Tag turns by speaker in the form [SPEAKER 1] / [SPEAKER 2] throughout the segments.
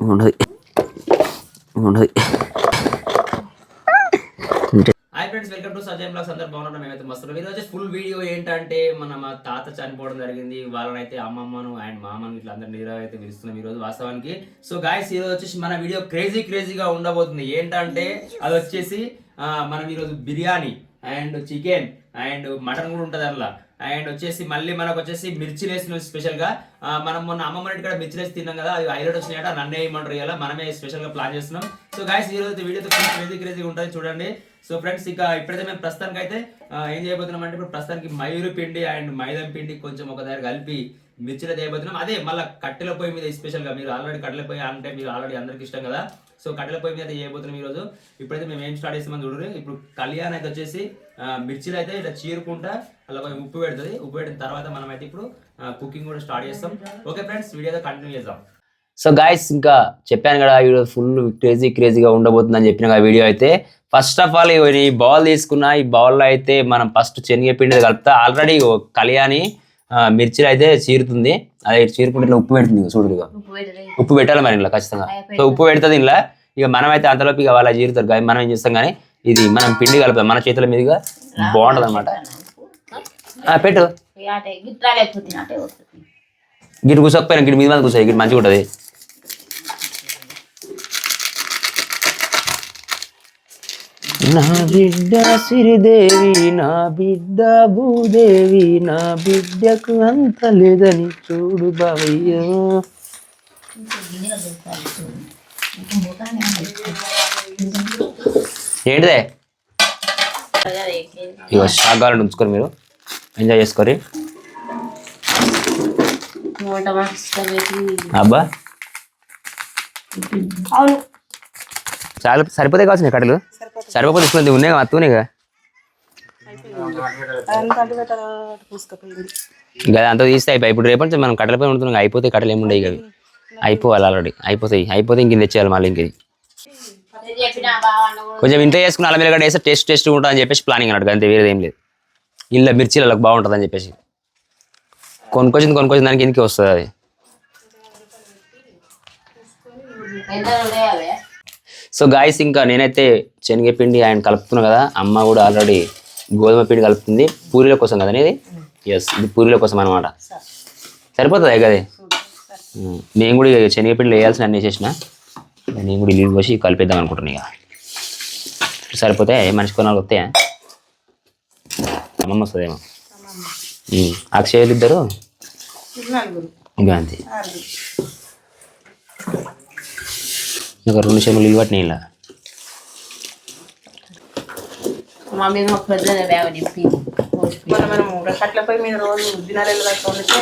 [SPEAKER 1] ఉండదు ఉండదు
[SPEAKER 2] hi friends welcome to Sajay blogs అందరు బాగున్నాం మేమైతే మస్తు ఈ ఫుల్ వీడియో ఏంటంటే మన మా తాత చనిపోవడం జరిగింది. వాళ్ళనైతే అమ్మమ్మను అండ్ మామను ఇట్లా అందరు నీరవ్ అయితే పిలుస్తున్నాం ఈ రోజు వాస్తవానికి. సో గాయస్ ఈ రోజు వచ్చేసి మన వీడియో క్రేజీ క్రేజీగా ఉండబోతుంది. ఏంటంటే అది వచ్చేసి మనం ఈరోజు biryani and chicken and mutton కూడా ఉంటుంది అందులో. అండ్ వచ్చేసి మళ్ళీ మనకు వచ్చేసి మిర్చి వేస్తున్నాం స్పెషల్గా మనం మొన్న అమ్మమ్మ ఇంటి కూడా మిర్చి వేసి తిన్నాం కదా అది హైలైట్ వచ్చినాయట నన్నే ఏమంటారు ఇలా మనమే స్పెషల్గా ప్లాన్ చేస్తున్నాం. సో గాయస్ ఈ రోజు వీడియో క్రేజీ క్రేజీ ఉంటుంది చూడండి. సో ఫ్రెండ్స్ ఇక ఇప్పుడైతే మేము ప్రస్తుతానికి అయితే ఏం చేయబోతున్నాం అంటే ఇప్పుడు ప్రస్తుతానికి మయూరు పిండి అండ్ మైదం పిండి కొంచెం ఒక దగ్గర కలిపి మిర్చిలో చేయబోతున్నాం అదే మళ్ళీ కట్టెల పొయ్యి మీద స్పెషల్గా మీరు ఆల్రెడీ కట్టెల పొయ్యి అంటే మీరు ఆల్రెడీ అందరికి ఇష్టం కదా. సో కట్టెల పొయ్యి మీద అయితే చేయబోతున్నాం ఈ రోజు ఇప్పుడైతే మేము ఏం స్టార్ట్ చేస్తామని చూడండి ఇప్పుడు కళ్యాణ్ అయితే వచ్చేసి మిర్చిలు అయితే ఇట్లా చీరుకుంటా అలా కొంచెం ఉప్పు పెడుతుంది. ఉప్పు పెట్టిన తర్వాత మనం అయితే ఇప్పుడు కుకింగ్ కూడా స్టార్ట్ చేస్తాం. ఓకే ఫ్రెండ్స్ వీడియో కంటిన్యూ చేద్దాం.
[SPEAKER 1] సో గాయస్ ఇంకా చెప్పాను కదా వీడియో ఫుల్ క్రేజీ క్రేజీగా ఉండబోతుందని చెప్పిన వీడియో అయితే. ఫస్ట్ ఆఫ్ ఆల్ ఈ బౌల్ తీసుకున్న. ఈ బౌల్లో అయితే మనం ఫస్ట్ శనగపిండి కలుపుతా. ఆల్రెడీ కళ్యాణి మిర్చిలు అయితే చీరుతుంది. అదే చీరుకుంటే ఇట్లా ఉప్పు పెడుతుంది చూడు ఉప్పు పెట్టాలి మరి ఇలా ఖచ్చితంగా. సో ఉప్పు పెడుతుంది ఇలా ఇక మనం అయితే అంతలోపు ఇక వాళ్ళ చీరుతారు. కానీ మనం ఏం చేస్తాం కానీ ఇది మనం పిండి కలుపుతాం. మన చేతుల మీదుగా బాగుంటది అనమాట పెట్టు. గిరి కూసకపోయినా గిరి మీద కూర్చోయి గిరి మంచిగా ఉంటుంది. నా బిడ్డ సిరిదేవి నా బిడ్డ భూదేవి నా బిడ్డకు అంత లేదని చూడు బావయ్యో. ఏంటిదే? ఇక షాక్ కావాలని ఉంచుకొని మీరు ఎంజాయ్ చేసుకోరి. అబ్బా.
[SPEAKER 3] అవును.
[SPEAKER 1] చాలా సరిపోతే కావచ్చు కట్టలు? సరిపోతే తీసుకుంది ఉన్నాయి కదా అత్తూనేగా ఇంకా అంతా తీస్తే అయిపోయి. ఇప్పుడు రేపటి నుంచి మనం కట్టెలపై ఉంటున్నాం అయిపోతే కట్టలు ఏమి ఉండవు అవి. అయిపోవాలి ఆల్రెడీ అయిపోతాయి. అయిపోతే ఇంక తెచ్చేయాలి మళ్ళీ ఇంక కొంచెం ఇంత చేసుకుని అలా మీరు వేస్తే టేస్ట్ టేస్ట్ ఉంటుంది అని చెప్పేసి ప్లానింగ్ అన్నట్టు అంతే వేరేది ఏం లేదు. ఇలా మిర్చిలలో బాగుంటుంది అని చెప్పేసి. కొనుక్కొచ్చింది కొనుక్కొచ్చిన దానికి ఎందుకు వస్తుంది అది. సో గాయస్ ఇంకా నేనైతే శనగపిండి ఆయన కలుపుతున్నా కదా అమ్మ కూడా ఆల్రెడీ గోధుమ పిండి కలుపుతుంది. పూరీల కోసం కదా ఇది ఎస్ ఇది పూరీల కోసం అనమాట సరిపోతుంది కదే నేను కూడా ఇక శనగపిండిలో వేయాల్సిన అన్ని వేసేసిన నేను కూడా నీళ్ళు పోసి కలిపేద్దాం అనుకుంటున్నాను ఇక. సరిపోతే మనిషి కొనాలి వస్తాయా? అమ్మమ్మ వస్తుందేమో. ఉమ్, అక్షయలు ఇద్దరు? ఇంకా అంతే. ఇంకా రెండు చెములు ఇవి పట్టినాయి ఇలా.
[SPEAKER 3] మా మీద ఒక పెద్ద బ్యాగ్ నింపి
[SPEAKER 4] మన మనము కట్ల పొయ్యి మీద రోజు దినాలు కట్ట వండితే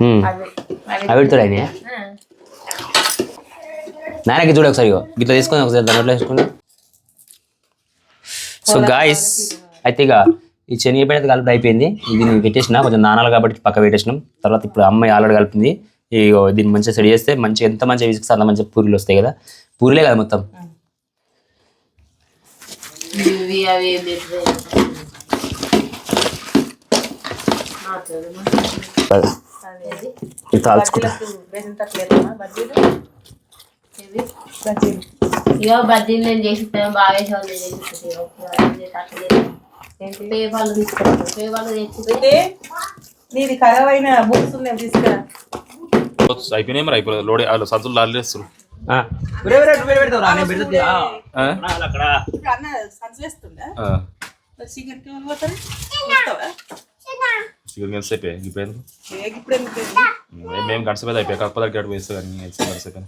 [SPEAKER 1] ఉమ్.
[SPEAKER 4] అవి
[SPEAKER 1] అవి పెడతాడు ఆయన నాన్నకి చూడు ఒకసారి. ఇట్లా తీసుకొని ఒకసారి దాంట్లో వేసుకుని. సో గాయస్ అయితే ఇక ఈ శనగపేట కలిపి అయిపోయింది. ఇది నేను పెట్టేసిన కొంచెం నానాలు కాబట్టి పక్క పెట్టేసినాం. తర్వాత ఇప్పుడు అమ్మాయి ఆల్రెడీ కలిపింది. ఇగో దీన్ని మంచిగా సెట్ చేస్తే మంచిగా ఎంత మంచిగా విసిగిస్తే అంత మంచిగా పూరీలు వస్తాయి కదా. పూరీలే కదా మొత్తం. తాల్చుకుంటా
[SPEAKER 3] ఇగో బజ్జీలు నేను చేసిస్తాను బాగా పేపాలు పేపాలు
[SPEAKER 4] అయితే నీది ఖరాబ్ అయిన బుక్స్ ఉన్నాయి తీసుకురా.
[SPEAKER 5] అయిపోయినాయి మరి అయిపోలేదు. లోడే వాళ్ళు సంచులు లాలేస్తారు
[SPEAKER 4] చికెన్
[SPEAKER 5] ఇప్పుడు మేము- మేము గంట సేపు అయిపోయి. కాకపోతే వేస్తే కానీ గంట సేపు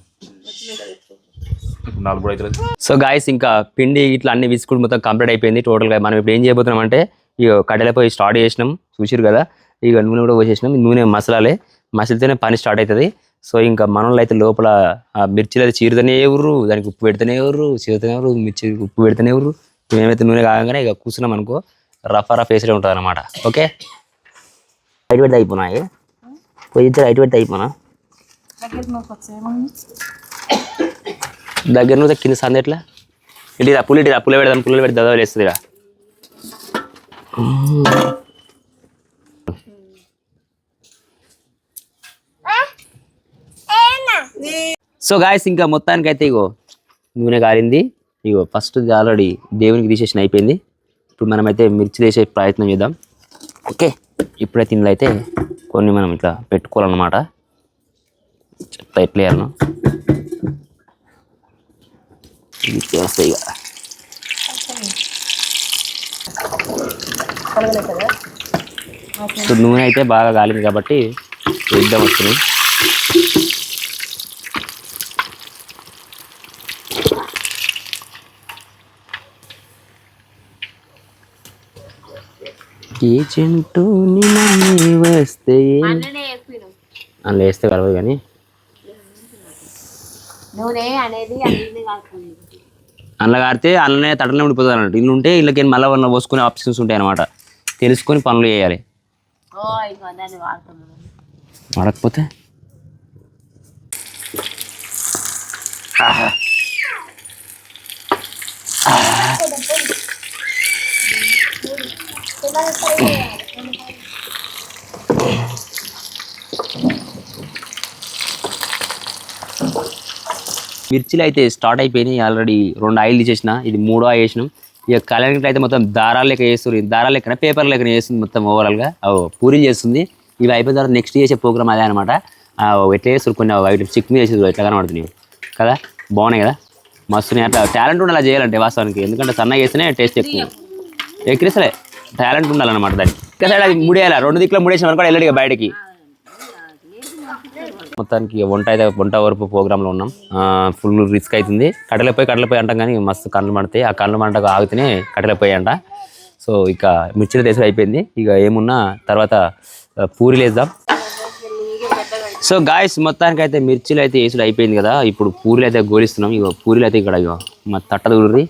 [SPEAKER 5] నాలుగు అవుతుంది
[SPEAKER 1] సో గాయస్ ఇంకా పిండి ఇట్లా అన్ని విసుకుడు మొత్తం కంప్లీట్ అయిపోయింది. టోటల్గా మనం ఇప్పుడు ఏం చేయబోతున్నాం అంటే ఇక కట్టెలపై స్టార్ట్ చేసినాం. చూసిరు కదా? ఇక నూనె కూడా పోసేసినాం. నూనె మసలాలే. మసిలితేనే పని స్టార్ట్ అవుతుంది. సో ఇంకా మనలో అయితే లోపల ఆ మిర్చిలు అయితే చీరుతూనే ఎవరు దానికి ఉప్పు పెడితేనే ఎవరు చీరుతూనే ఎవరు మిర్చి ఉప్పు పెడితేనే ఎవరు. మేమైతే నూనె కాగానే ఇక కూర్చున్నాం అనుకో రఫ్ రఫ్ వేసే ఉంటుంది అనమాట ఓకే? రైట్ పెడితే అయిపోయినాయి పోయి రైట్ పెడితే అయిపోనా?
[SPEAKER 4] దగ్గర నొప్పి
[SPEAKER 1] నువ్వు కింద సంది ఎట్లా? ఇటు పులి ఇటు అప్పులే పెడదాం పుల్లలు పెడితే దదవలు వేస్తుంది సో గాయస్ ఇంకా మొత్తానికి అయితే ఇగో నూనె కారింది. ఇగో ఫస్ట్ ఆల్రెడీ దేవునికి తీసేసిన అయిపోయింది. ఇప్పుడు మనమైతే మిర్చి వేసే ప్రయత్నం చేద్దాం. ఓకే ఇప్పుడైతే ఇందులో అయితే కొన్ని మనం ఇట్లా పెట్టుకోవాలన్నమాట. చెప్తా ఎట్లా చేస్తాయి ఇక సో నూనె అయితే బాగా కాలింది కాబట్టి వేద్దాం వస్తుంది ఏ చెంటు నమ్మి వస్తే అందులో వేస్తే కలవదు కానీ. అందులో కాడితే అందులోనే తట్టలనే ఉండిపోతుంది అన్నట్టు. ఇల్లు ఉంటే ఇళ్ళకి మళ్ళీ వాళ్ళ పోసుకునే ఆప్షన్స్ ఉంటాయి అనమాట తెలుసుకొని పనులు చేయాలి. వాడకపోతే? మిర్చిలు అయితే స్టార్ట్ అయిపోయినాయి ఆల్రెడీ రెండు ఆయిల్ తీసేసిన ఇది మూడో ఆయిల్ వేసినాం ఇక కళ్యాణికి అయితే మొత్తం దారాలు లెక్క చేస్తుంది దారాలు లెక్కన పేపర్ లెక్కన చేస్తుంది మొత్తం ఓవరాల్గా పూరీలు చేస్తుంది. ఇవి అయిపోయిన తర్వాత నెక్స్ట్ చేసే ప్రోగ్రామ్ అదే అనమాట ఎట్లా చేస్తారు కొన్ని వైట్ చిక్ మీద చేసేది ఎట్లా కనబడుతున్నాయి. కదా? బాగున్నాయి కదా? మస్తున్నాయి అట్లా టాలెంట్ ఉండాలి అలా చేయాలంటే వాస్తవానికి. ఎందుకంటే సన్నగా చేస్తేనే టేస్ట్ ఎక్కువ. ఎక్కిరిసలే టాలెంట్ ఉండాలన్నమాట దానికి. ఇంకా సైడ్ అది ముడేయాలి? రెండు దిక్కులో ముడేసిన కూడా వెళ్ళాడు బయటకి. మొత్తానికి వంట అయితే వంట వరపు ప్రోగ్రాంలో ఉన్నాం. ఫుల్ రిస్క్ అవుతుంది కట్టెలపోయి కట్టెలపోయి అంటాం కానీ మస్తు కళ్ళు మండతాయి. ఆ కళ్ళు మంట ఆగితేనే కట్టెలపోయి అంట. సో ఇక మిర్చిల దేశం అయిపోయింది. ఇక ఏమున్నా తర్వాత పూరీలు వేద్దాం. సో గాయస్ మొత్తానికి అయితే మిర్చిలు అయితే వేసుడు అయిపోయింది కదా. ఇప్పుడు పూరీలు అయితే గోలిస్తున్నాం. ఇక పూరీలు అయితే ఇక్కడ ఇగో మా తట్ట దూరి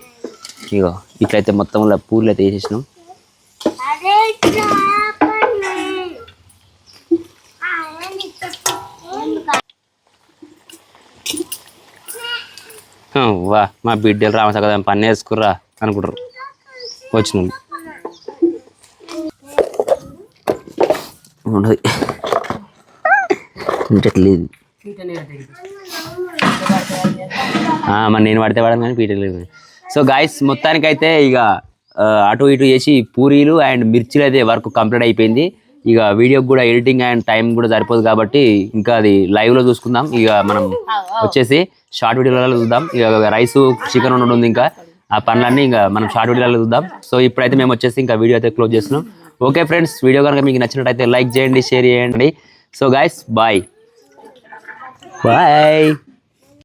[SPEAKER 1] ఇగో ఇట్లయితే మొత్తంలో పూరీలు అయితే వేసేసినాం. వా మా బిడ్డలు రామస కదా పని వేసుకుర్రా అనుకుంటారు. వచ్చిన ఉండదు తింటట్లేదు మరి నేను పడితే పడను కానీ పీటలేదు సో గాయస్ మొత్తానికైతే ఇక అటు ఇటు చేసి పూరీలు అండ్ మిర్చిలు అయితే వర్క్ కంప్లీట్ అయిపోయింది. ఇక వీడియోకి కూడా ఎడిటింగ్ అండ్ టైం కూడా సరిపోదు కాబట్టి ఇంకా అది live లో చూసుకుందాం. ఇక మనం వచ్చేసి షార్ట్ వీడియోలలో చూద్దాం. ఇక రైస్ చికెన్ ఉండడం ఇంకా. ఆ పనులన్నీ ఇంకా మనం షార్ట్ వీడియోలో చూద్దాం. సో ఇప్పుడైతే మేము వచ్చేసి ఇంకా వీడియో అయితే క్లోజ్ చేస్తున్నాం. ఓకే ఫ్రెండ్స్ వీడియో కనుక మీకు నచ్చినట్టయితే లైక్ చేయండి షేర్ చేయండి. So guys bye bye